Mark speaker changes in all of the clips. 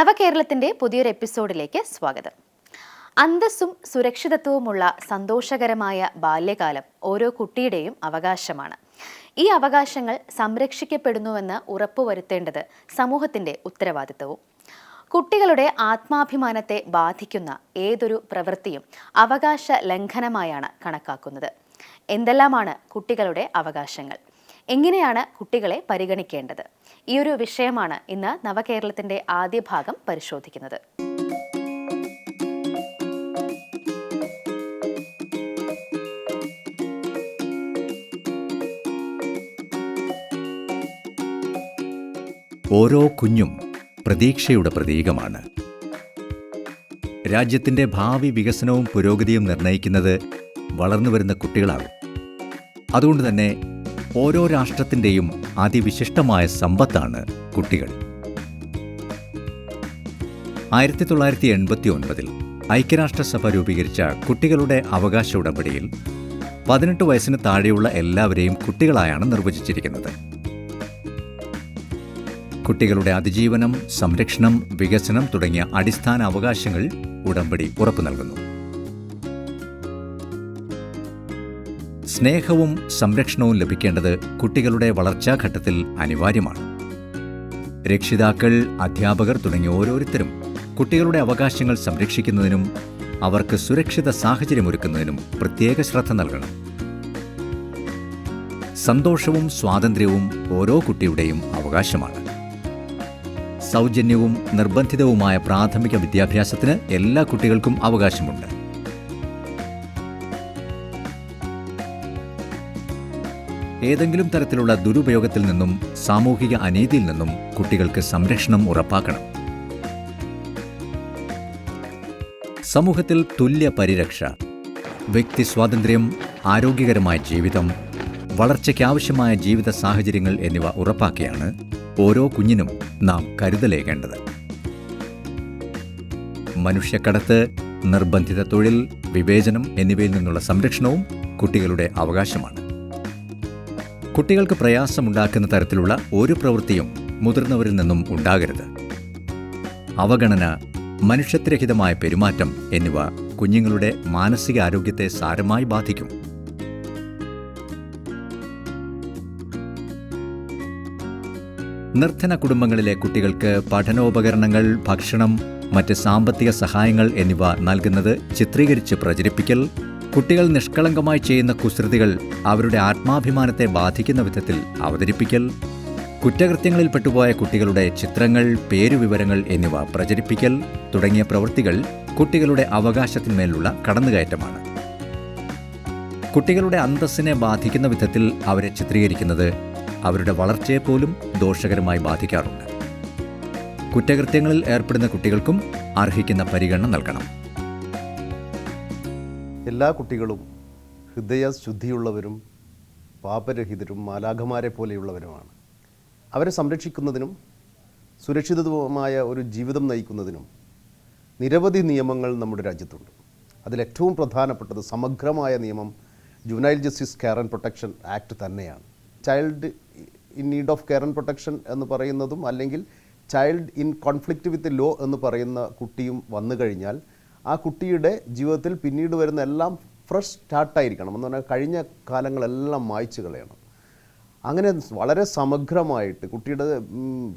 Speaker 1: നവകേരളത്തിന്റെ പുതിയൊരു എപ്പിസോഡിലേക്ക് സ്വാഗതം. അന്തസ്സും സുരക്ഷിതത്വവുമുള്ള സന്തോഷകരമായ ബാല്യകാലം ഓരോ കുട്ടിയുടെയും അവകാശമാണ്. ഈ അവകാശങ്ങൾ സംരക്ഷിക്കപ്പെടുന്നുവെന്ന് ഉറപ്പുവരുത്തേണ്ടത് സമൂഹത്തിന്റെ ഉത്തരവാദിത്തവും കുട്ടികളുടെ ആത്മാഭിമാനത്തെ ബാധിക്കുന്ന ഏതൊരു പ്രവൃത്തിയും അവകാശ ലംഘനമായാണ് കണക്കാക്കുന്നത്. എന്തെല്ലാമാണ് കുട്ടികളുടെ അവകാശങ്ങൾ? എങ്ങനെയാണ് കുട്ടികളെ പരിഗണിക്കേണ്ടത്? ഈ ഒരു വിഷയമാണ് ഇന്ന് നവകേരളത്തിന്റെ ആദ്യ ഭാഗം പരിശോധിക്കുന്നത്.
Speaker 2: ഓരോ കുഞ്ഞും പ്രതീക്ഷയുടെ പ്രതീകമാണ്. രാജ്യത്തിന്റെ ഭാവി വികസനവും പുരോഗതിയും നിർണയിക്കുന്നത് വളർന്നുവരുന്ന കുട്ടികളാകും അതുകൊണ്ട് തന്നെ ഓരോ രാഷ്ട്രത്തിന്റെയും അതിവിശിഷ്ടമായ സമ്പത്താണ് കുട്ടികൾ. ആയിരത്തി തൊള്ളായിരത്തി എൺപത്തി ഒൻപതിൽ ഐക്യരാഷ്ട്രസഭ രൂപീകരിച്ച കുട്ടികളുടെ അവകാശ ഉടമ്പടിയിൽ പതിനെട്ട് വയസ്സിന് താഴെയുള്ള എല്ലാവരെയും കുട്ടികളായാണ് നിർവചിച്ചിരിക്കുന്നത്. കുട്ടികളുടെ അതിജീവനം സംരക്ഷണം വികസനം തുടങ്ങിയ അടിസ്ഥാന അവകാശങ്ങൾ ഉടമ്പടി ഉറപ്പു നൽകുന്നു സ്നേഹവും സംരക്ഷണവും ലഭിക്കേണ്ടത് കുട്ടികളുടെ വളർച്ചാഘട്ടത്തിൽ അനിവാര്യമാണ്. രക്ഷിതാക്കൾ അധ്യാപകർ തുടങ്ങിയ ഓരോരുത്തരും കുട്ടികളുടെ അവകാശങ്ങൾ സംരക്ഷിക്കുന്നതിനും അവർക്ക് സുരക്ഷിത സാഹചര്യമൊരുക്കുന്നതിനും പ്രത്യേക ശ്രദ്ധ നൽകണം. സന്തോഷവും സ്വാതന്ത്ര്യവും ഓരോ കുട്ടിയുടെയും അവകാശമാണ്. സൗജന്യവും നിർബന്ധിതവുമായ പ്രാഥമിക വിദ്യാഭ്യാസത്തിന് എല്ലാ കുട്ടികൾക്കും അവകാശമുണ്ട്. ഏതെങ്കിലും തരത്തിലുള്ള ദുരുപയോഗത്തിൽ നിന്നും സാമൂഹിക അനീതിയിൽ നിന്നും കുട്ടികൾക്ക് സംരക്ഷണം ഉറപ്പാക്കണം. സമൂഹത്തിൽ തുല്യ പരിരക്ഷ വ്യക്തി സ്വാതന്ത്ര്യം ആരോഗ്യകരമായ ജീവിതം വളർച്ചയ്ക്കാവശ്യമായ ജീവിത സാഹചര്യങ്ങൾ എന്നിവ ഉറപ്പാക്കിയാണ് ഓരോ കുഞ്ഞിനും നാം കരുതലേകേണ്ടത്. മനുഷ്യക്കടത്ത് നിർബന്ധിത തൊഴിൽ വിവേചനം എന്നിവയിൽ നിന്നുള്ള സംരക്ഷണവും കുട്ടികളുടെ അവകാശമാണ്. കുട്ടികൾക്ക് പ്രയാസമുണ്ടാക്കുന്ന തരത്തിലുള്ള ഒരു പ്രവൃത്തിയും മുതിർന്നവരിൽ നിന്നും ഉണ്ടാകരുത്. അവഗണന മനുഷ്യത്വരഹിതമായ പെരുമാറ്റം എന്നിവ കുഞ്ഞുങ്ങളുടെ മാനസികാരോഗ്യത്തെ സാരമായി ബാധിക്കും. നിർധന കുടുംബങ്ങളിലെ കുട്ടികൾക്ക് പഠനോപകരണങ്ങൾ ഭക്ഷണം മറ്റ് സാമ്പത്തിക സഹായങ്ങൾ എന്നിവ നൽകുന്നത് ചിത്രീകരിച്ച് പ്രചരിപ്പിക്കൽ കുട്ടികൾ നിഷ്കളങ്കമായി ചെയ്യുന്ന കുസൃതികൾ അവരുടെ ആത്മാഭിമാനത്തെ ബാധിക്കുന്ന വിധത്തിൽ അവതരിപ്പിക്കൽ കുറ്റകൃത്യങ്ങളിൽ പെട്ടുപോയ കുട്ടികളുടെ ചിത്രങ്ങൾ പേരുവിവരങ്ങൾ എന്നിവ പ്രചരിപ്പിക്കൽ തുടങ്ങിയ പ്രവൃത്തികൾ കുട്ടികളുടെ അവകാശത്തിന്മേലുള്ള കടന്നുകയറ്റമാണ്. കുട്ടികളുടെ അന്തസ്സിനെ ബാധിക്കുന്ന വിധത്തിൽ അവരെ ചിത്രീകരിക്കുന്നത് അവരുടെ വളർച്ചയെപ്പോലും ദോഷകരമായി ബാധിക്കാറുണ്ട്. കുറ്റകൃത്യങ്ങളിൽ ഏർപ്പെടുന്ന കുട്ടികൾക്കും അർഹിക്കുന്ന പരിഗണന നൽകണം.
Speaker 3: എല്ലാ കുട്ടികളും ഹൃദയശുദ്ധിയുള്ളവരും പാപരഹിതരും മാലാഖമാരെ പോലെയുള്ളവരുമാണ്. അവരെ സംരക്ഷിക്കുന്നതിനും സുരക്ഷിതവുമായ ഒരു ജീവിതം നയിക്കുന്നതിനും നിരവധി നിയമങ്ങൾ നമ്മുടെ രാജ്യത്തുണ്ട്. അതിലേറ്റവും പ്രധാനപ്പെട്ടത് സമഗ്രമായ നിയമം juvenile justice care and protection act തന്നെയാണ്. Child in need of care and protection എന്ന് പറയുന്നതും അല്ലെങ്കിൽ child in conflict with law എന്ന് പറയുന്ന കുട്ടിയും വന്നു കഴിഞ്ഞാൽ ആ കുട്ടിയുടെ ജീവിതത്തിൽ പിന്നീട് വരുന്ന എല്ലാം ഫ്രഷ് സ്റ്റാർട്ടായിരിക്കണം എന്ന് പറഞ്ഞാൽ കഴിഞ്ഞ കാലങ്ങളെല്ലാം മായ്ച്ചു കളയണം. അങ്ങനെ വളരെ സമഗ്രമായിട്ട് കുട്ടിയുടെ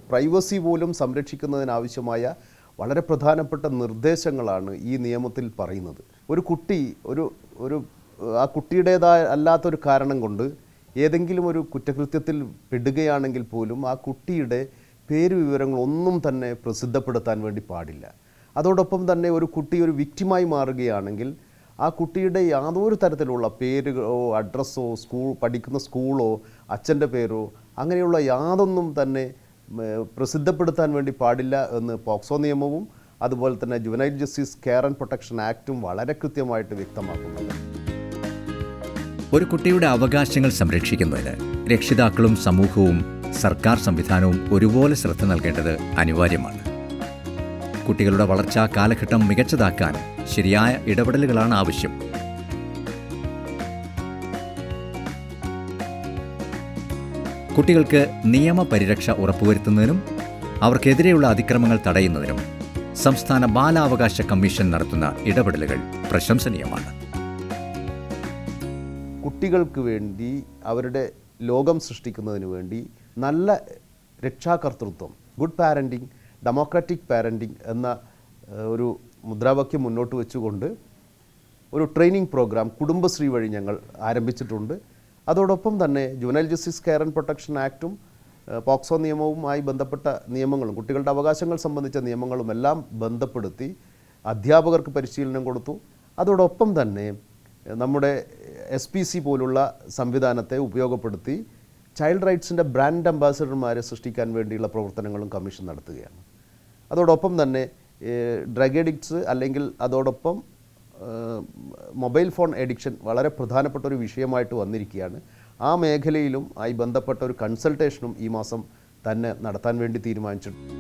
Speaker 3: പ്രൈവസി പോലും സംരക്ഷിക്കുന്നതിനാവശ്യമായ വളരെ പ്രധാനപ്പെട്ട നിർദ്ദേശങ്ങളാണ് ഈ നിയമത്തിൽ പറയുന്നത്. ഒരു കുട്ടി ഒരു ഒരു ആ കുട്ടിയുടേതായ അല്ലാത്തൊരു കാരണം കൊണ്ട് ഏതെങ്കിലും ഒരു കുറ്റകൃത്യത്തിൽ പെടുകയാണെങ്കിൽ പോലും ആ കുട്ടിയുടെ പേര് വിവരങ്ങളൊന്നും തന്നെ പ്രസിദ്ധപ്പെടുത്താൻ വേണ്ടി പാടില്ല. അതോടൊപ്പം തന്നെ ഒരു കുട്ടി ഒരു വിക്റ്റിമായി മാറുകയാണെങ്കിൽ ആ കുട്ടിയുടെ യാതൊരു തരത്തിലുള്ള പേരുകളോ അഡ്രസ്സോ സ്കൂൾ പഠിക്കുന്ന സ്കൂളോ അച്ഛന്റെ പേരോ അങ്ങനെയുള്ള യാതൊന്നും തന്നെ പ്രസിദ്ധപ്പെടുത്താൻ വേണ്ടി പാടില്ല എന്ന് പോക്സോ നിയമവും അതുപോലെ തന്നെ juvenile justice care and protection ആക്റ്റും വളരെ കൃത്യമായിട്ട് വ്യക്തമാക്കുന്നുണ്ട്.
Speaker 2: ഒരു കുട്ടിയുടെ അവകാശങ്ങൾ സംരക്ഷിക്കുന്നതിന് രക്ഷിതാക്കളും സമൂഹവും സർക്കാർ സംവിധാനവും ഒരുപോലെ ശ്രദ്ധ നൽകേണ്ടത് അനിവാര്യമാണ്. കുട്ടികളുടെ വളർച്ചാ കാലഘട്ടം മികച്ചതാക്കാൻ ശരിയായ ഇടപെടലുകളാണ് ആവശ്യം. കുട്ടികൾക്ക് നിയമപരിരക്ഷ ഉറപ്പുവരുത്തുന്നതിനും അവർക്കെതിരെയുള്ള അതിക്രമങ്ങൾ തടയുന്നതിനും സംസ്ഥാന ബാലാവകാശ കമ്മീഷൻ നടത്തുന്ന ഇടപെടലുകൾ പ്രശംസനീയമാണ്.
Speaker 3: കുട്ടികൾക്ക് വേണ്ടി അവരുടെ ലോകം സൃഷ്ടിക്കുന്നതിന് വേണ്ടി നല്ല രക്ഷാകർത്തൃത്വം ഗുഡ് പാരന്റിങ് ഡെമോക്രാറ്റിക് പാരന്റിങ് എന്ന ഒരു മുദ്രാവാക്യം മുന്നോട്ട് വെച്ചുകൊണ്ട് ഒരു ട്രെയിനിങ് പ്രോഗ്രാം കുടുംബശ്രീ വഴി ഞങ്ങൾ ആരംഭിച്ചിട്ടുണ്ട്. അതോടൊപ്പം തന്നെ juvenile justice care and protection ആക്റ്റും POCSO നിയമവുമായി ബന്ധപ്പെട്ട നിയമങ്ങളും കുട്ടികളുടെ അവകാശങ്ങൾ സംബന്ധിച്ച നിയമങ്ങളും എല്ലാം ബന്ധപ്പെടുത്തി അധ്യാപകർക്ക് പരിശീലനം കൊടുത്തു. അതോടൊപ്പം തന്നെ നമ്മുടെ എസ് പി സി പോലുള്ള സംവിധാനത്തെ ഉപയോഗപ്പെടുത്തി ചൈൽഡ് റൈറ്റ്സിന്റെ ബ്രാൻഡ് അംബാസഡർമാരെ സൃഷ്ടിക്കാൻ വേണ്ടിയുള്ള പ്രവർത്തനങ്ങളും കമ്മീഷൻ നടത്തുകയാണ്. അതോടൊപ്പം തന്നെ ഡ്രഗ് എഡിക്ട്സ് അല്ലെങ്കിൽ അതോടൊപ്പം മൊബൈൽ ഫോൺ എഡിക്ഷൻ വളരെ പ്രധാനപ്പെട്ട ഒരു വിഷയമായിട്ട് വന്നിരിക്കുകയാണ്. ആ മേഖലയിലും ആയി ബന്ധപ്പെട്ട ഒരു കൺസൾട്ടേഷനും ഈ മാസം തന്നെ നടത്താൻ വേണ്ടി തീരുമാനിച്ചിട്ടുണ്ട്.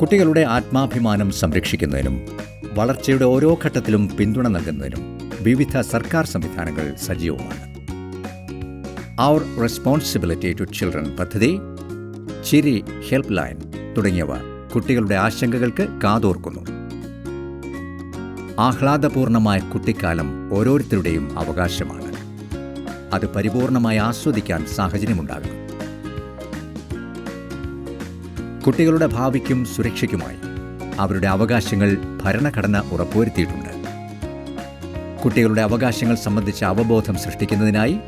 Speaker 2: കുട്ടികളുടെ ആത്മാഭിമാനം സംരക്ഷിക്കുന്നതിനും വളർച്ചയുടെ ഓരോ ഘട്ടത്തിലും പിന്തുണ നൽകുന്നതിനും വിവിധ സർക്കാർ സംവിധാനങ്ങൾ സജീവമാണ്. അവർ റെസ്പോൺസിബിലിറ്റി ടു ചിൽഡ്രൻ പദ്ധതി ചിരി ഹെൽപ്പ് ലൈൻ തുടങ്ങിയവ കുട്ടികളുടെ ആശങ്കകൾക്ക് കാതോർക്കുന്നു. ആഹ്ലാദപൂർണമായ കുട്ടിക്കാലം ഓരോരുത്തരുടെയും അവകാശമാണ്. അത് പരിപൂർണമായി ആസ്വദിക്കാൻ സാഹചര്യമുണ്ടാകണം. കുട്ടികളുടെ ഭാവിക്കും സുരക്ഷയ്ക്കുമായി അവരുടെ അവകാശങ്ങൾ ഭരണഘടന ഉറപ്പുവരുത്തിയിട്ടുണ്ട്. കുട്ടികളുടെ അവകാശങ്ങൾ സംബന്ധിച്ച അവബോധം സൃഷ്ടിക്കുന്നതിനായി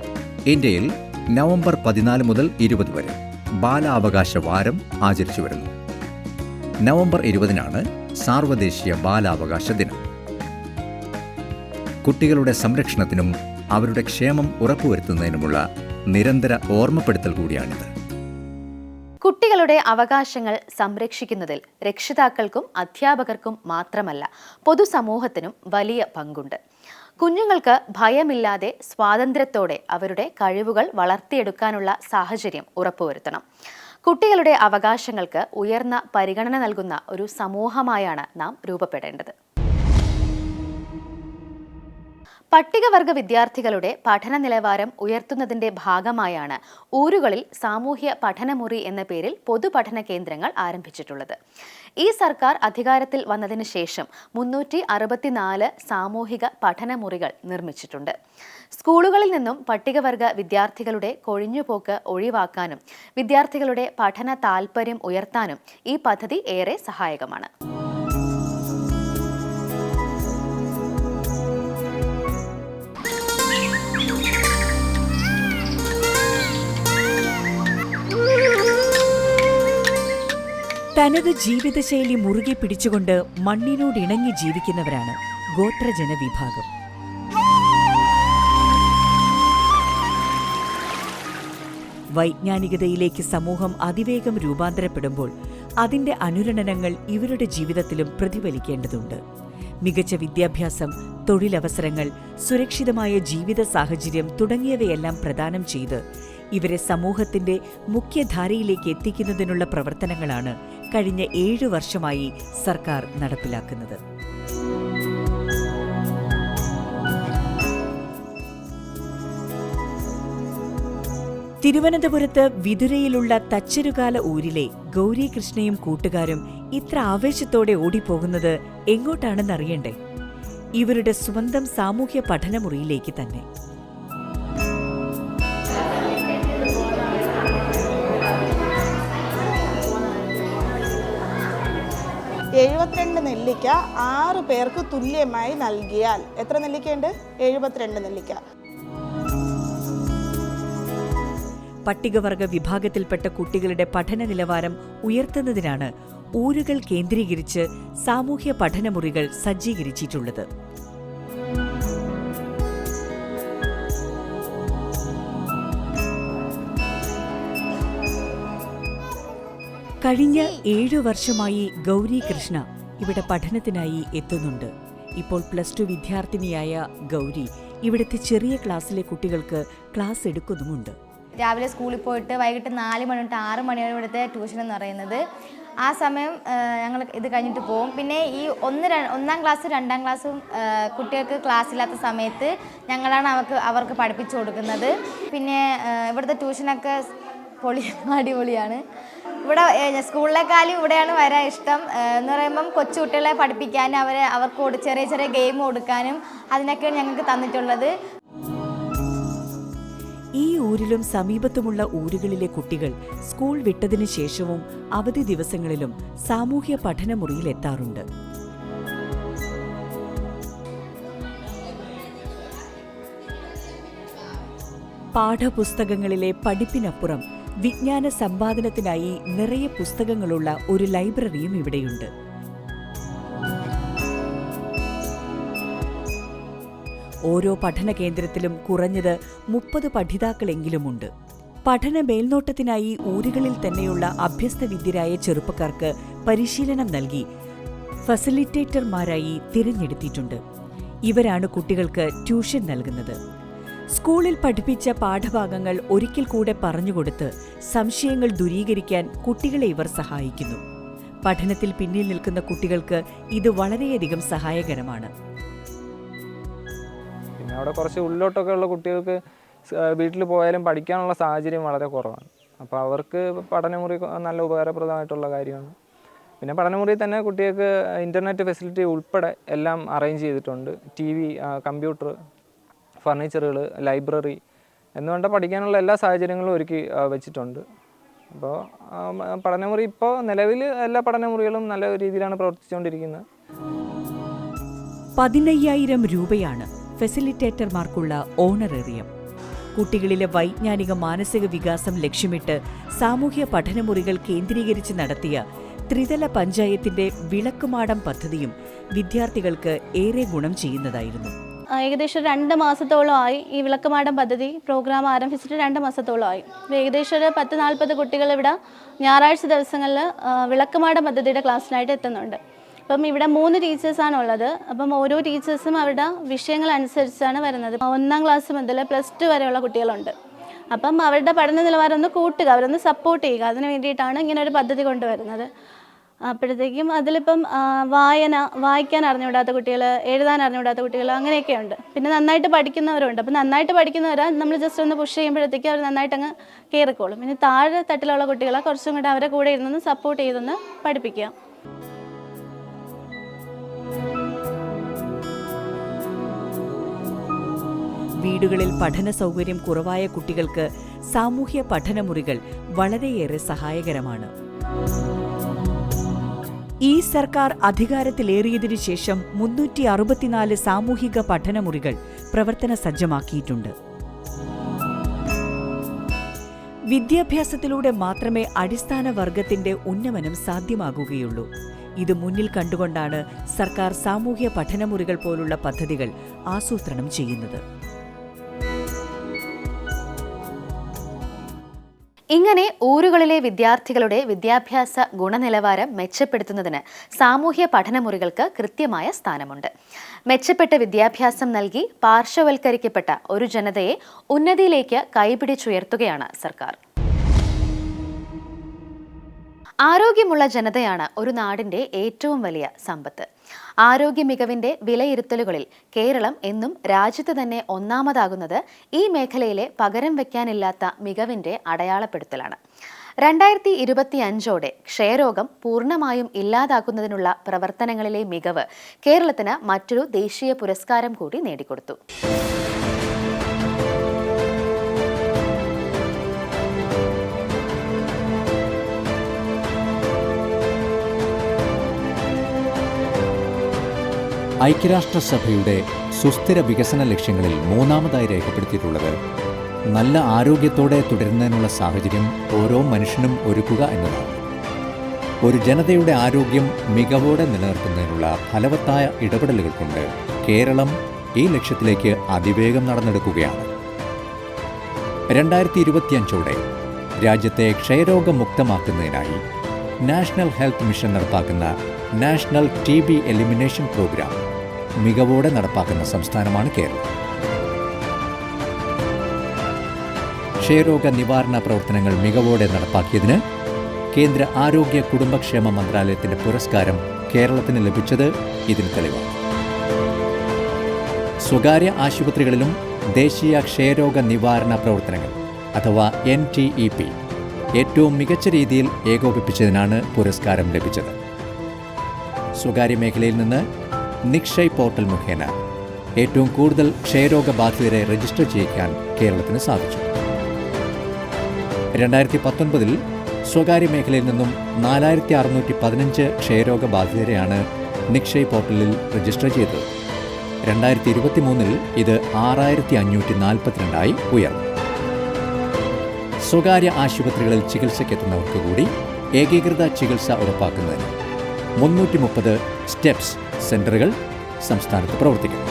Speaker 2: ഇന്ത്യയിൽ നവംബർ പതിനാല് മുതൽ ഇരുപത് വരെ ബാലാവകാശ വാരം ആചരിച്ചു വരുന്നു നവംബർ ഇരുപതിനാണ് സാർവദേശീയ ബാലാവകാശ ദിനം. കുട്ടികളുടെ സംരക്ഷണത്തിനും അവരുടെ ക്ഷേമം ഉറപ്പുവരുത്തുന്നതിനുമുള്ള നിരന്തര ഓർമ്മപ്പെടുത്തൽ കൂടിയാണിത്.
Speaker 1: കുട്ടികളുടെ അവകാശങ്ങൾ സംരക്ഷിക്കുന്നതിൽ രക്ഷിതാക്കൾക്കും അധ്യാപകർക്കും മാത്രമല്ല പൊതുസമൂഹത്തിനും വലിയ പങ്കുണ്ട്. കുഞ്ഞുങ്ങൾക്ക് ഭയമില്ലാതെ സ്വാതന്ത്ര്യത്തോടെ അവരുടെ കഴിവുകൾ വളർത്തിയെടുക്കാനുള്ള സാഹചര്യം ഉറപ്പുവരുത്തണം. കുട്ടികളുടെ അവകാശങ്ങൾക്ക് ഉയർന്ന പരിഗണന നൽകുന്ന ഒരു സമൂഹമായാണ് നാം രൂപപ്പെടേണ്ടത്. പട്ടികവർഗ വിദ്യാർത്ഥികളുടെ പഠന നിലവാരം ഉയർത്തുന്നതിന്റെ ഭാഗമായാണ് ഊരുകളിൽ സാമൂഹ്യ പഠനമുറി എന്ന പേരിൽ പൊതുപഠന കേന്ദ്രങ്ങൾ ആരംഭിച്ചിട്ടുള്ളത്. ഈ സർക്കാർ അധികാരത്തിൽ വന്നതിന് ശേഷം മുന്നൂറ്റി അറുപത്തിനാല് സാമൂഹിക പഠനമുറികൾ നിർമ്മിച്ചിട്ടുണ്ട്. സ്കൂളുകളിൽ നിന്നും പട്ടികവർഗ വിദ്യാർത്ഥികളുടെ കൊഴിഞ്ഞുപോക്ക് ഒഴിവാക്കാനും വിദ്യാർത്ഥികളുടെ പഠന താൽപ്പര്യം ഉയർത്താനും ഈ പദ്ധതി ഏറെ സഹായകമാണ്.
Speaker 4: തനത് ജീവിതശൈലി മുറുകെ പിടിച്ചുകൊണ്ട് മണ്ണിനോടിണങ്ങി ജീവിക്കുന്നവരാണ് ഗോത്രജന വിഭാഗം വൈജ്ഞാനികതയിലേക്ക് സമൂഹം അതിവേഗം രൂപാന്തരപ്പെടുമ്പോൾ അതിന്റെ അനുരണനങ്ങൾ ഇവരുടെ ജീവിതത്തിലും പ്രതിഫലിക്കേണ്ടതുണ്ട്. മികച്ച വിദ്യാഭ്യാസം തൊഴിലവസരങ്ങൾ സുരക്ഷിതമായ ജീവിത സാഹചര്യം തുടങ്ങിയവയെല്ലാം പ്രദാനം ചെയ്ത് ഇവരെ സമൂഹത്തിന്റെ മുഖ്യധാരയിലേക്ക് എത്തിക്കുന്നതിനുള്ള പ്രവർത്തനങ്ങളാണ് കഴിഞ്ഞ ഏഴു വർഷമായി സർക്കാർ നടപ്പിലാക്കുന്നത്. തിരുവനന്തപുരത്ത് വിതുരയിലുള്ള തച്ചരുകാല ഊരിലെ ഗൗരികൃഷ്ണയും കൂട്ടുകാരും ഇത്ര ആവേശത്തോടെ ഓടിപ്പോകുന്നത് എങ്ങോട്ടാണെന്നറിയണ്ടേ? ഇവരുടെ സ്വന്തം സാമൂഹ്യ പഠനമുറിയിലേക്ക് തന്നെ.
Speaker 5: നെല്ലിക്ക ആറ് പേർക്ക് തുല്യമായി നൽകിയാൽ എത്ര നെല്ലിക്കയുണ്ട്? എഴുപത്തിരണ്ട് നെല്ലിക്ക.
Speaker 4: പട്ടികവർഗ വിഭാഗത്തിൽപ്പെട്ട കുട്ടികളുടെ പഠന നിലവാരം ഉയർത്തുന്നതിനാണ് ഊരുകൾ കേന്ദ്രീകരിച്ച് സാമൂഹ്യ പഠനമുറികൾ സജ്ജീകരിച്ചിട്ടുള്ളത്. കഴിഞ്ഞ ഏഴു വർഷമായി ഗൗരി കൃഷ്ണ ഇവിടെ പഠനത്തിനായി എത്തുന്നുണ്ട്. ഇപ്പോൾ പ്ലസ് ടു വിദ്യാർത്ഥിനിയായ ഗൗരി ഇവിടുത്തെ ചെറിയ ക്ലാസ്സിലെ കുട്ടികൾക്ക് ക്ലാസ് എടുക്കുന്നുമുണ്ട്.
Speaker 6: രാവിലെ സ്കൂളിൽ പോയിട്ട് വൈകിട്ട് നാല് മണി തൊട്ട് ആറ് വരെ ഇവിടുത്തെ ട്യൂഷൻ എന്ന് പറയുന്നത്. ആ സമയം ഞങ്ങൾ ഇത് കഴിഞ്ഞിട്ട് പോകും. പിന്നെ ഈ ഒന്ന് ഒന്നാം ക്ലാസ് രണ്ടാം ക്ലാസ്സും കുട്ടികൾക്ക് ക്ലാസ് ഇല്ലാത്ത സമയത്ത് ഞങ്ങളാണ് അവർക്ക് അവർക്ക് പഠിപ്പിച്ചു കൊടുക്കുന്നത്. പിന്നെ ഇവിടുത്തെ ട്യൂഷനൊക്കെ പൊളി അടിപൊളിയാണ്. ഇവിടെ സ്കൂളിലേക്കാളും ഇവിടെയാണ് വരാൻ ഇഷ്ടം. എന്ന് പറയുമ്പം കൊച്ചു കുട്ടികളെ പഠിപ്പിക്കാനും അവരെ അവർക്ക് ചെറിയ ചെറിയ ഗെയിം കൊടുക്കാനും അതിനൊക്കെയാണ് ഞങ്ങൾക്ക് തന്നിട്ടുള്ളത്.
Speaker 4: ഈ ഊരിലും സമീപത്തുമുള്ള ഊരുകളിലെ കുട്ടികൾ സ്കൂൾ വിട്ടതിനു ശേഷവും അവധി ദിവസങ്ങളിലും സാമൂഹ്യ പഠനമുറിയിൽ എത്താറുണ്ട്. പാഠപുസ്തകങ്ങളിലെ പഠിപ്പിനപ്പുറം വിജ്ഞാന സമ്പാദനത്തിനായി നിറയെ പുസ്തകങ്ങളുള്ള ഒരു ലൈബ്രറിയും ഇവിടെയുണ്ട്. ഓരോ പഠന കേന്ദ്രത്തിലും കുറഞ്ഞത് മുപ്പത് പഠിതാക്കളെങ്കിലുമുണ്ട്. പഠന മേൽനോട്ടത്തിനായി ഊരുകളിൽ തന്നെയുള്ള അഭ്യസ്തവിദ്യരായ ചെറുപ്പക്കാർക്ക് പരിശീലനം നൽകി ഫെസിലിറ്റേറ്റർമാരായി തിരഞ്ഞെടുത്തിട്ടുണ്ട്. ഇവരാണ് കുട്ടികൾക്ക് ട്യൂഷൻ നൽകുന്നത്. സ്കൂളിൽ പഠിപ്പിച്ച പാഠഭാഗങ്ങൾ ഒരിക്കൽ കൂടെ പറഞ്ഞുകൊടുത്ത് സംശയങ്ങൾ ദൂരീകരിക്കാൻ കുട്ടികളെ ഇവർ സഹായിക്കുന്നു. പഠനത്തിൽ പിന്നിൽ നിൽക്കുന്ന കുട്ടികൾക്ക് ഇത് വളരെയധികം സഹായകരമാണ്.
Speaker 7: പിന്നെ അവിടെ കുറച്ച് ഉള്ളിലോട്ടൊക്കെ ഉള്ള കുട്ടികൾക്ക് വീട്ടിൽ പോയാലും പഠിക്കാനുള്ള സാഹചര്യം വളരെ കുറവാണ്. അപ്പോൾ അവർക്ക് പഠനമുറി നല്ല ഉപകാരപ്രദമായിട്ടുള്ള കാര്യമാണ്. പിന്നെ പഠനമുറിയിൽ തന്നെ കുട്ടികൾക്ക് ഇന്റർനെറ്റ് ഫെസിലിറ്റി ഉൾപ്പെടെ എല്ലാം അറേഞ്ച് ചെയ്തിട്ടുണ്ട്. ടി വി കമ്പ്യൂട്ടർ ഫർണിച്ചറുകൾ ലൈബ്രറി എന്നുകൊണ്ട് പഠിക്കാനുള്ള എല്ലാ സാഹചര്യങ്ങളും ഒരുക്കി വെച്ചിട്ടുണ്ട്. അപ്പോൾ പഠനമുറി ഇപ്പോൾ നിലവിൽ എല്ലാ പഠനമുറികളും നല്ല രീതിയിലാണ് പ്രവർത്തിച്ചുകൊണ്ടിരിക്കുന്നത്.
Speaker 4: പതിനയ്യായിരം രൂപയാണ് ഫെസിലിറ്റേറ്റർമാർക്കുള്ള ഓണറേറിയം കുട്ടികളിലെ വൈജ്ഞാനിക മാനസിക വികാസം ലക്ഷ്യമിട്ട് സാമൂഹ്യ പഠനമുറികൾ കേന്ദ്രീകരിച്ച് നടത്തിയ ത്രിതല പഞ്ചായത്തിന്റെ വിളക്കുമാടം പദ്ധതിയും വിദ്യാർത്ഥികൾക്ക് ഏറെ ഗുണം ചെയ്യുന്നതായിരുന്നു.
Speaker 8: ഏകദേശം രണ്ട് മാസത്തോളമായി ഈ വിളക്കുമാടം പദ്ധതി പ്രോഗ്രാം ആരംഭിച്ചിട്ട് രണ്ട് മാസത്തോളമായി ഏകദേശം ഒരു പത്ത് നാൽപ്പത് കുട്ടികൾ ഇവിടെ ഞായറാഴ്ച ദിവസങ്ങളിൽ വിളക്കുമാടം പദ്ധതിയുടെ ക്ലാസ്സിനായിട്ട് എത്തുന്നുണ്ട്. അപ്പം ഇവിടെ മൂന്ന് ടീച്ചേഴ്സാണ് ഉള്ളത് അപ്പം ഓരോ ടീച്ചേഴ്സും അവരുടെ വിഷയങ്ങൾ അനുസരിച്ചാണ് വരുന്നത്. ഒന്നാം ക്ലാസ് മുതൽ പ്ലസ് ടു വരെയുള്ള കുട്ടികളുണ്ട്. അപ്പം അവരുടെ പഠന നിലവാരം ഒന്ന് കൂട്ടുക അവരൊന്ന് സപ്പോർട്ട് ചെയ്യുക. അതിന് വേണ്ടിയിട്ടാണ് ഇങ്ങനെ ഒരു പദ്ധതി കൊണ്ടുവരുന്നത്. അപ്പോഴത്തേക്കും അതിലിപ്പം വായന വായിക്കാൻ അറിഞ്ഞുകൂടാത്ത കുട്ടികൾ എഴുതാൻ അറിഞ്ഞുകൂടാത്ത കുട്ടികൾ അങ്ങനെയൊക്കെ ഉണ്ട് പിന്നെ നന്നായിട്ട് പഠിക്കുന്നവരുണ്ട്. അപ്പം നന്നായിട്ട് പഠിക്കുന്നവരാ നമ്മൾ ജസ്റ്റ് ഒന്ന് പുഷ് ചെയ്യുമ്പോഴത്തേക്കും അവർ നന്നായിട്ട് അങ്ങ് കയറിക്കോളും. ഇനി താഴെ തട്ടിലുള്ള കുട്ടികളെ കുറച്ചും കൂടെ അവരെ കൂടെ ഇരുന്നൊന്ന് സപ്പോർട്ട് ചെയ്തൊന്ന് പഠിപ്പിക്കുക.
Speaker 4: വീടുകളിൽ പഠന സൗകര്യം കുറവായ കുട്ടികൾക്ക് സാമൂഹ്യ പഠനമുറികൾ വളരെയേറെ സഹായകരമാണ്. ഈ സർക്കാർ അധികാരത്തിലേറിയതിനു ശേഷം മുന്നൂറ്റി അറുപത്തിനാല് സാമൂഹിക പഠനമുറികൾ പ്രവർത്തന സജ്ജമാക്കിയിട്ടുണ്ട് വിദ്യാഭ്യാസത്തിലൂടെ മാത്രമേ അടിസ്ഥാന വർഗത്തിന്റെ ഉന്നമനം സാധ്യമാകുകയുള്ളൂ. ഇത് മുന്നിൽ കണ്ടുകൊണ്ടാണ് സർക്കാർ സാമൂഹ്യ പഠനമുറികൾ പോലുള്ള പദ്ധതികൾ ആസൂത്രണം ചെയ്യുന്നത്.
Speaker 1: ഇങ്ങനെ ഊരുകളിലെ വിദ്യാർത്ഥികളുടെ വിദ്യാഭ്യാസ ഗുണനിലവാരം മെച്ചപ്പെടുത്തുന്നതിന് സാമൂഹ്യ പഠനമുറികൾക്ക് കൃത്യമായ സ്ഥാനമുണ്ട്. മെച്ചപ്പെട്ട വിദ്യാഭ്യാസം നൽകി പാർശ്വവൽക്കരിക്കപ്പെട്ട ഒരു ജനതയെ ഉന്നതിയിലേക്ക് കൈപിടിച്ചുയർത്തുകയാണ് സർക്കാർ. ആരോഗ്യമുള്ള ജനതയാണ് ഒരു നാടിന്റെ ഏറ്റവും വലിയ സമ്പത്ത്. ആരോഗ്യ മികവിന്റെ വിലയിരുത്തലുകളിൽ കേരളം എന്നും രാജ്യത്ത് തന്നെ ഒന്നാമതാകുന്നത് ഈ മേഖലയിലെ പകരം വയ്ക്കാനില്ലാത്ത മികവിന്റെ അടയാളപ്പെടുത്തലാണ്. രണ്ടായിരത്തി ഇരുപത്തി അഞ്ചോടെ ക്ഷയരോഗം പൂർണമായും ഇല്ലാതാക്കുന്നതിനുള്ള പ്രവർത്തനങ്ങളിലെ മികവ് കേരളത്തിന് മറ്റൊരു ദേശീയ പുരസ്കാരം കൂടി നേടിക്കൊടുത്തു.
Speaker 2: ഐക്യരാഷ്ട്രസഭയുടെ സുസ്ഥിര വികസന ലക്ഷ്യങ്ങളിൽ മൂന്നാമതായി രേഖപ്പെടുത്തിയിട്ടുള്ളത് നല്ല ആരോഗ്യത്തോടെ തുടരുന്നതിനുള്ള സാഹചര്യം ഓരോ മനുഷ്യനും ഒരുക്കുക എന്നതാണ്. ഒരു ജനതയുടെ ആരോഗ്യം മികവോടെ നിലനിർത്തുന്നതിനുള്ള ഫലവത്തായ ഇടപെടലുകൾ കൊണ്ട് കേരളം ഈ ലക്ഷ്യത്തിലേക്ക് അതിവേഗം നടന്നെടുക്കുകയാണ്. രണ്ടായിരത്തി ഇരുപത്തിയഞ്ചോടെ രാജ്യത്തെ ക്ഷയരോഗമുക്തമാക്കുന്നതിനായി നാഷണൽ ഹെൽത്ത് മിഷൻ നടപ്പാക്കുന്ന national T B elimination programme മികവോടെ നടപ്പാക്കുന്ന സംസ്ഥാനമാണ് കേരളം. ക്ഷയരോഗ നിവാരണ പ്രവർത്തനങ്ങൾ മികവോടെ നടപ്പാക്കിയതിന് കേന്ദ്ര ആരോഗ്യ കുടുംബക്ഷേമ മന്ത്രാലയത്തിന്റെ പുരസ്കാരം കേരളത്തിന് ലഭിച്ചത് ഇതിന് തെളിവാണ്. സ്വകാര്യ ആശുപത്രികളിലും ദേശീയ ക്ഷയരോഗ നിവാരണ പ്രവർത്തനങ്ങൾ അഥവാ എൻ ടി ഇ പി ഏറ്റവും മികച്ച രീതിയിൽ ഏകോപിപ്പിച്ചതിനാണ് പുരസ്കാരം ലഭിച്ചത്. സ്വകാര്യ മേഖലയിൽ നിന്ന് നിക്ഷയ് പോർട്ടൽ മുഖേന ഏറ്റവും കൂടുതൽ ക്ഷയരോഗ ബാധിതരെ രജിസ്റ്റർ ചെയ്യിക്കാൻ കേരളത്തിന് സാധിച്ചു. രണ്ടായിരത്തി പത്തൊൻപതിൽ സ്വകാര്യ മേഖലയിൽ നിന്നും നാലായിരത്തി അറുന്നൂറ്റി പതിനഞ്ച് ക്ഷയരോഗ ബാധിതരെയാണ് നിക്ഷയ് പോർട്ടലിൽ രജിസ്റ്റർ ചെയ്തത്. രണ്ടായിരത്തി ഇരുപത്തി മൂന്നിൽ ഇത് ആറായിരത്തി അഞ്ഞൂറ്റി നാൽപ്പത്തിരണ്ടായി ഉയർന്നു. സ്വകാര്യ ആശുപത്രികളിൽ ചികിത്സയ്ക്കെത്തുന്നവർക്ക് കൂടി ഏകീകൃത ചികിത്സ ഉറപ്പാക്കുന്നതിന് മുന്നൂറ്റി മുപ്പത് സ്റ്റെപ്സ് സെന്ററുകൾ സംസ്ഥാനത്ത് പ്രവർത്തിക്കും.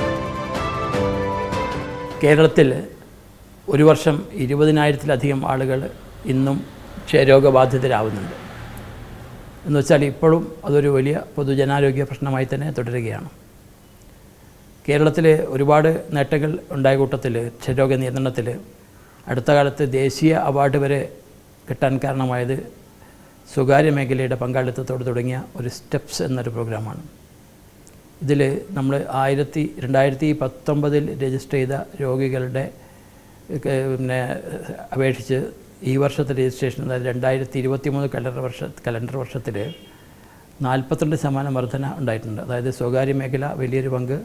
Speaker 9: കേരളത്തിൽ ഒരു വർഷം ഇരുപതിനായിരത്തിലധികം ആളുകൾ ഇന്നും ക്ഷയരോഗബാധിതരാകുന്നുണ്ട് എന്ന് വെച്ചാൽ ഇപ്പോഴും അതൊരു വലിയ പൊതുജനാരോഗ്യ പ്രശ്നമായി തന്നെ തുടരുകയാണ്. കേരളത്തിൽ ഒരുപാട് നേട്ടങ്ങൾ ഉണ്ടായ കൂട്ടത്തിൽ ക്ഷയരോഗ നിയന്ത്രണത്തിൽ അടുത്ത കാലത്ത് ദേശീയ അവാർഡ് വരെ കിട്ടാൻ കാരണമായത് സ്വകാര്യ മേഖലയുടെ പങ്കാളിത്തത്തോട് തുടങ്ങിയ ഒരു സ്റ്റെപ്സ് എന്നൊരു പ്രോഗ്രാമാണ്. ഇതിൽ നമ്മൾ ആയിരത്തി രണ്ടായിരത്തി പത്തൊമ്പതിൽ രജിസ്റ്റർ ചെയ്ത രോഗികളുടെ പിന്നെ അപേക്ഷിച്ച് ഈ വർഷത്തെ രജിസ്ട്രേഷൻ അതായത് രണ്ടായിരത്തി ഇരുപത്തി മൂന്ന് കലണ്ടർ വർഷ കലണ്ടർ വർഷത്തിൽ നാൽപ്പത്തിരണ്ട് ശതമാനം വർധന ഉണ്ടായിട്ടുണ്ട്. അതായത് സ്വകാര്യ മേഖല വലിയൊരു പങ്ക്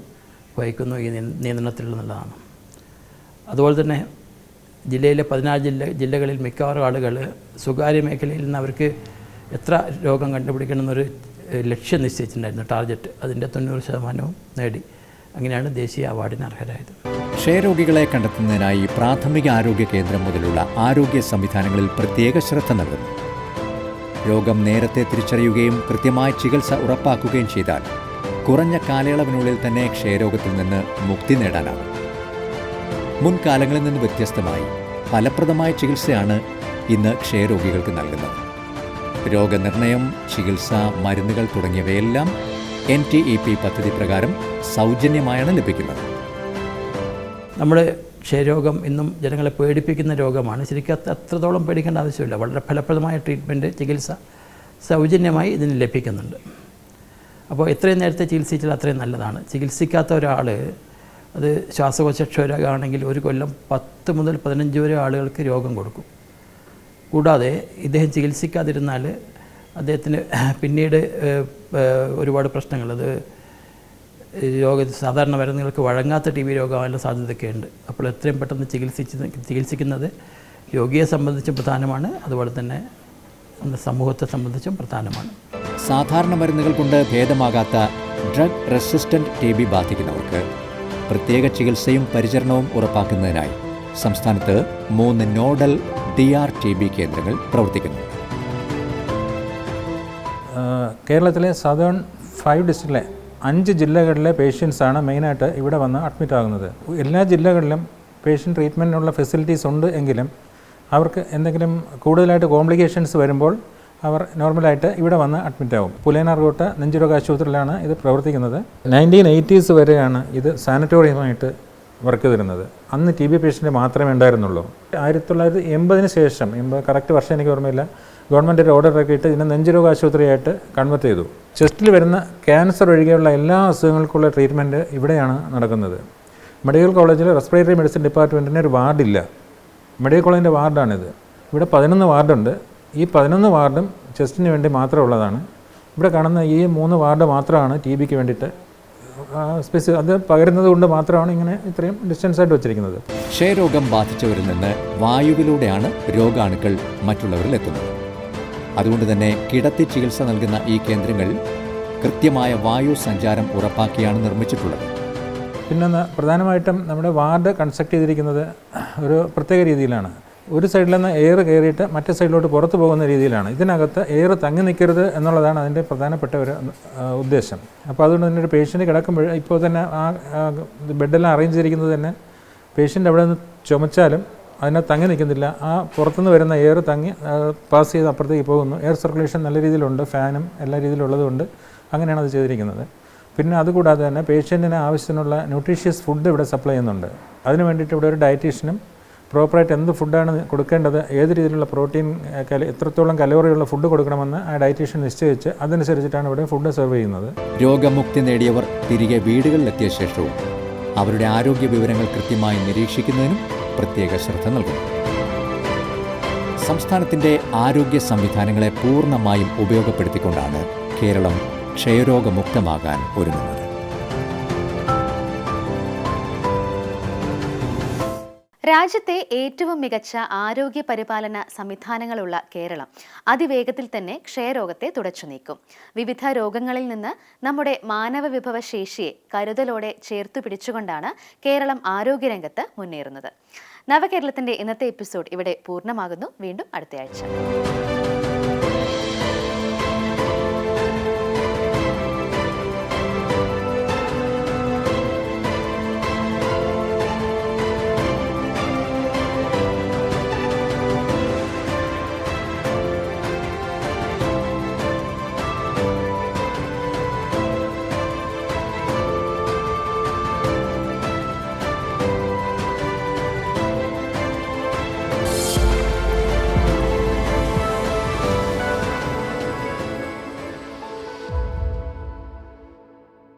Speaker 9: വഹിക്കുന്നു ഈ നിയന്ത്രണത്തിലുള്ളതാണ്. അതുപോലെ തന്നെ ജില്ലയിലെ പതിനാല് ജില്ല ജില്ലകളിൽ മിക്കവാറും ആളുകൾ സ്വകാര്യ മേഖലയിൽ നിന്ന് അവർക്ക് എത്ര രോഗം കണ്ടുപിടിക്കണം എന്നൊരു ലക്ഷ്യം നിശ്ചയിച്ചിട്ടുണ്ടായിരുന്നു. ടാർഗറ്റ് അതിന്റെ തൊണ്ണൂറ് ശതമാനവും നേടി. അങ്ങനെയാണ് ദേശീയ അവാർഡിന് അർഹരായത്.
Speaker 2: ക്ഷയരോഗികളെ കണ്ടെത്തുന്നതിനായി പ്രാഥമിക ആരോഗ്യ കേന്ദ്രം മുതലുള്ള ആരോഗ്യ സംവിധാനങ്ങളിൽ പ്രത്യേക ശ്രദ്ധ നൽകുന്നു. രോഗം നേരത്തെ തിരിച്ചറിയുകയും കൃത്യമായ ചികിത്സ ഉറപ്പാക്കുകയും ചെയ്താൽ കുറഞ്ഞ കാലയളവിനുള്ളിൽ തന്നെ ക്ഷയരോഗത്തിൽ നിന്ന് മുക്തി നേടാനാകും. മുൻകാലങ്ങളിൽ നിന്ന് വ്യത്യസ്തമായി ഫലപ്രദമായ ചികിത്സയാണ് ഇന്ന് ക്ഷയരോഗികൾക്ക് നൽകുന്നത്. രോഗനിർണയം ചികിത്സ മരുന്നുകൾ തുടങ്ങിയവയെല്ലാം എൻ ടി ഇ പി പദ്ധതി പ്രകാരം സൗജന്യമായാണ് ലഭിക്കുന്നത്.
Speaker 9: നമ്മുടെ ക്ഷയരോഗം ഇന്നും ജനങ്ങളെ പേടിപ്പിക്കുന്ന രോഗമാണ്. ശരിക്കും അത്ര അത്രത്തോളം പേടിക്കേണ്ട ആവശ്യമില്ല. വളരെ ഫലപ്രദമായ ട്രീറ്റ്മെന്റ് ചികിത്സ സൗജന്യമായി ഇതിന് ലഭിക്കുന്നുണ്ട്. അപ്പോൾ എത്രയും നേരത്തെ ചികിത്സിച്ചാൽ അത്രയും നല്ലതാണ്. ചികിത്സിക്കാത്ത ഒരാൾ അത് ശ്വാസകോശ ക്ഷയരോഗമാണെങ്കിൽ ഒരു കൊല്ലം പത്ത് മുതൽ പതിനഞ്ച് വരെ ആളുകൾക്ക് രോഗം കൊടുക്കും. കൂടാതെ ഇദ്ദേഹം ചികിത്സിക്കാതിരുന്നാൽ അദ്ദേഹത്തിന് പിന്നീട് ഒരുപാട് പ്രശ്നങ്ങൾ. അത് രോഗ സാധാരണ മരുന്നുകൾക്ക് വഴങ്ങാത്ത ടി ബി രോഗമാകാനുള്ള സാധ്യതയൊക്കെ ഉണ്ട് അപ്പോൾ എത്രയും പെട്ടെന്ന് ചികിത്സിച്ച് ചികിത്സിക്കുന്നത് രോഗിയെ സംബന്ധിച്ചും പ്രധാനമാണ്. അതുപോലെ തന്നെ സമൂഹത്തെ സംബന്ധിച്ചും പ്രധാനമാണ്.
Speaker 2: സാധാരണ മരുന്നുകൾ കൊണ്ട് ഭേദമാകാത്ത ഡ്രഗ് റെസിസ്റ്റന്റ് ടി ബി ബാധിക്കുന്നവർക്ക് പ്രത്യേക ചികിത്സയും പരിചരണവും ഉറപ്പാക്കുന്നതിനായി സംസ്ഥാനത്ത് മൂന്ന് nodal D R T B കേന്ദ്രങ്ങൾ പ്രവർത്തിക്കുന്നു.
Speaker 10: കേരളത്തിലെ സദേൺ ഫൈവ് ഡിസ്ട്രിക്റ്റിലെ അഞ്ച് ജില്ലകളിലെ പേഷ്യൻസാണ് മെയിനായിട്ട് ഇവിടെ വന്ന് അഡ്മിറ്റ് ആകുന്നത്. എല്ലാ ജില്ലകളിലും പേഷ്യന്റ് ട്രീറ്റ്മെന്റിനുള്ള ഫെസിലിറ്റീസ് ഉണ്ട് എങ്കിലും അവർക്ക് എന്തെങ്കിലും കൂടുതലായിട്ട് കോംപ്ലിക്കേഷൻസ് വരുമ്പോൾ അവർ നോർമലായിട്ട് ഇവിടെ വന്ന് അഡ്മിറ്റ് ആവും. പുലേനാർകോട്ട നെഞ്ചുരോഗ ആശുപത്രിയിലാണ് ഇത് പ്രവർത്തിക്കുന്നത്. നയന്റീൻ എയ്റ്റീസ് വരെയാണ് ഇത് സാനറ്റോറിയമായിട്ട് വർക്ക് ചെയ്തിരുന്നത്. അന്ന് ടി ബി പേഷ്യന്റ് മാത്രമേ ഉണ്ടായിരുന്നുള്ളൂ. ആയിരത്തി തൊള്ളായിരത്തി എൺപതിന് ശേഷം എൺപത് കറക്റ്റ് വർഷം എനിക്ക് ഓർമ്മയില്ല ഗവൺമെന്റ് ഒരു ഓർഡർ ഇറക്കിയിട്ട് ഇതിനെ നെഞ്ചുരോഗ ആശുപത്രിയായിട്ട് കൺവെർട്ട് ചെയ്തു. ചെസ്റ്റിൽ വരുന്ന ക്യാൻസർ ഒഴികെയുള്ള എല്ലാ അസുഖങ്ങൾക്കുള്ള ട്രീറ്റ്മെന്റ് ഇവിടെയാണ് നടക്കുന്നത്. മെഡിക്കൽ കോളേജിൽ റെസ്പിറേറ്ററി മെഡിസിൻ ഡിപ്പാർട്ട്മെന്റിന് ഒരു വാർഡില്ല മെഡിക്കൽ കോളേജിന്റെ വാർഡാണിത് ഇവിടെ പതിനൊന്ന് വാർഡുണ്ട് ഈ പതിനൊന്ന് വാർഡും ചെസ്റ്റിന് വേണ്ടി മാത്രമുള്ളതാണ് ഇവിടെ കാണുന്ന ഈ മൂന്ന് വാർഡ് മാത്രമാണ് ടി ബിക്ക് വേണ്ടിയിട്ട് സ്പെസി അത് പകരുന്നത് കൊണ്ട് മാത്രമാണ് ഇങ്ങനെ ഇത്രയും ഡിസ്റ്റൻസ് ആയിട്ട് വെച്ചിരിക്കുന്നത്.
Speaker 2: ക്ഷയരോഗം ബാധിച്ചവരിൽ നിന്ന് വായുവിലൂടെയാണ് രോഗാണുക്കൾ മറ്റുള്ളവരിൽ എത്തുന്നത്. അതുകൊണ്ട് തന്നെ കിടത്തി ചികിത്സ നൽകുന്ന ഈ കേന്ദ്രങ്ങൾ കൃത്യമായ വായു സഞ്ചാരം ഉറപ്പാക്കിയാണ് നിർമ്മിച്ചിട്ടുള്ളത്.
Speaker 10: പിന്നെ പ്രധാനമായിട്ടും നമ്മുടെ വാർഡ് കൺസ്ട്രക്ട് ചെയ്തിരിക്കുന്നത് ഒരു പ്രത്യേക രീതിയിലാണ്. ഒരു സൈഡിൽ നിന്ന് എയർ കയറിയിട്ട് മറ്റേ സൈഡിലോട്ട് പുറത്ത് പോകുന്ന രീതിയിലാണ്. ഇതിനകത്ത് എയർ തങ്ങി നിൽക്കരുത് എന്നുള്ളതാണ് അതിന്റെ പ്രധാനപ്പെട്ട ഒരു ഉദ്ദേശം. അപ്പോൾ അതുകൊണ്ട് തന്നെ ഒരു പേഷ്യന്റ് കിടക്കുമ്പോൾ ഇപ്പോൾ തന്നെ ആ ബെഡെല്ലാം അറേഞ്ച് ചെയ്തിരിക്കുന്നത് തന്നെ പേഷ്യന്റ് അവിടെ നിന്ന് ചുമച്ചാലും അതിനകത്ത് തങ്ങി നിൽക്കുന്നില്ല. ആ പുറത്തുനിന്ന് വരുന്ന എയർ തങ്ങി പാസ് ചെയ്ത് അപ്പുറത്തേക്ക് പോകുന്നു. എയർ സർക്കുലേഷൻ നല്ല രീതിയിലുണ്ട് ഫാനും എല്ലാ രീതിയിലുള്ളതുകൊണ്ട് അങ്ങനെയാണ് അത് ചെയ്തിരിക്കുന്നത്. പിന്നെ അതുകൂടാതെ തന്നെ പേഷ്യന്റിന് ആവശ്യത്തിനുള്ള ന്യൂട്രീഷ്യസ് ഫുഡ് ഇവിടെ സപ്ലൈ ചെയ്യുന്നുണ്ട്. അതിന് വേണ്ടിയിട്ട് ഇവിടെ ഒരു ഡയറ്റീഷ്യനും പ്രോപ്പറായിട്ട് എന്ത് ഫുഡാണ് കൊടുക്കേണ്ടത് ഏത് രീതിയിലുള്ള പ്രോട്ടീൻ എത്രത്തോളം കലോറിയുള്ള ഫുഡ് കൊടുക്കണമെന്ന് ആ ഡയറ്റീഷ്യൻ നിശ്ചയിച്ച് അതനുസരിച്ചിട്ടാണ് ഇവിടെ ഫുഡ് സെർവ് ചെയ്യുന്നത്.
Speaker 2: രോഗമുക്തി നേടിയവർ തിരികെ വീടുകളിലെത്തിയ ശേഷവും അവരുടെ ആരോഗ്യ വിവരങ്ങൾ കൃത്യമായി നിരീക്ഷിക്കുന്നതിനും പ്രത്യേക ശ്രദ്ധ നൽകുന്നു. സംസ്ഥാനത്തിന്റെ ആരോഗ്യ സംവിധാനങ്ങളെ പൂർണമായും ഉപയോഗപ്പെടുത്തിക്കൊണ്ടാണ് കേരളം ക്ഷയരോഗമുക്തമാകാൻ ഒരുങ്ങുന്നത്.
Speaker 1: രാജ്യത്തെ ഏറ്റവും മികച്ച ആരോഗ്യ പരിപാലന സംവിധാനങ്ങളുള്ള കേരളം അതിവേഗത്തിൽ തന്നെ ക്ഷയരോഗത്തെ തുടച്ചു നീക്കും. വിവിധ രോഗങ്ങളിൽ നിന്ന് നമ്മുടെ മാനവ വിഭവ ശേഷിയെ കരുതലോടെ ചേർത്തു പിടിച്ചുകൊണ്ടാണ് കേരളം ആരോഗ്യരംഗത്ത് മുന്നേറുന്നത്. നവകേരളത്തിന്റെ ഇന്നത്തെ എപ്പിസോഡ് ഇവിടെ പൂർണമാകുന്നു. വീണ്ടും അടുത്തയാഴ്ച.